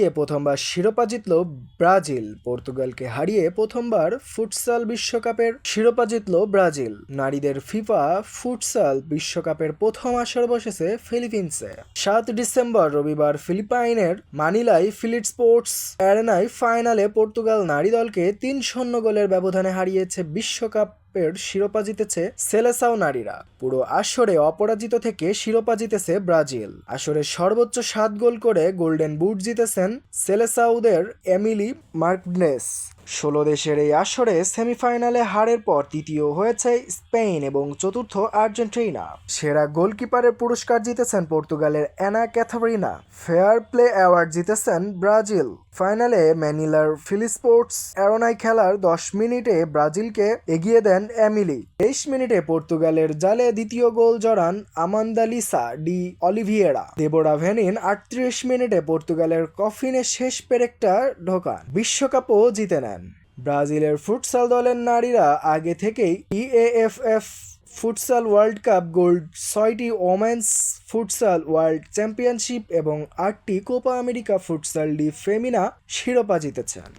হারিয়ে প্রথমবার শিরোপা জিতল ব্রাজিল। পর্তুগালকে হারিয়ে প্রথমবার ফুটসাল বিশ্বকাপের শিরোপা জিতল ব্রাজিল। নারীদের ফিফা ফুটসাল বিশ্বকাপের প্রথম আসর বসেছে ফিলিপিন্সে। সাত ডিসেম্বর রবিবার ফিলিপাইনের মানিলায় ফিলিট স্পোর্টস অ্যারেনায় ফাইনালে পর্তুগাল নারী দলকে তিন শূন্য গোলের ব্যবধানে হারিয়েছে বিশ্বকাপ এর শিরোপা জিতেছে সেলেসাও নারীরা। পুরো আসরে অপরাজিত থেকে শিরোপা জিতেছে ব্রাজিল। আসরে সর্বোচ্চ সাত গোল করে গোল্ডেন বুট জিতেছেন সেলেসাউদের এমিলি মার্কনেস। ষোলো দেশের এই আসরে সেমিফাইনালে হারের পর তৃতীয় হয়েছে স্পেন এবং চতুর্থ আর্জেন্টিনা। সেরা গোলকিপারের পুরস্কার জিতেছেন পর্তুগালের Ana Catarina. Fair play award জিতেছেন ব্রাজিল। ফাইনালে ম্যানিলার ফিলিস্পোর্টস অ্যারোনাই খেলার দশ মিনিটে ব্রাজিলকে এগিয়ে দেন এমিলি। তেইশ মিনিটে পর্তুগালের জালে দ্বিতীয় গোল জড়ান আমান্দালিসা ডি অলিভিয়েরা। দেবোরা ভেনিন আটত্রিশ মিনিটে পর্তুগালের কফিনে শেষ পেরেকটা ঢোকান। বিশ্বকাপও জিতে নেন। ব্রাজিলের ফুটসাল দলের নারীরা আগে থেকেই E EAFF futsal world cup gold ছয়টি ওমেন্স ফুটসাল ওয়ার্ল্ড চ্যাম্পিয়নশিপ এবং আটটি Copa America futsal de femina শিরোপা জিতেছেন।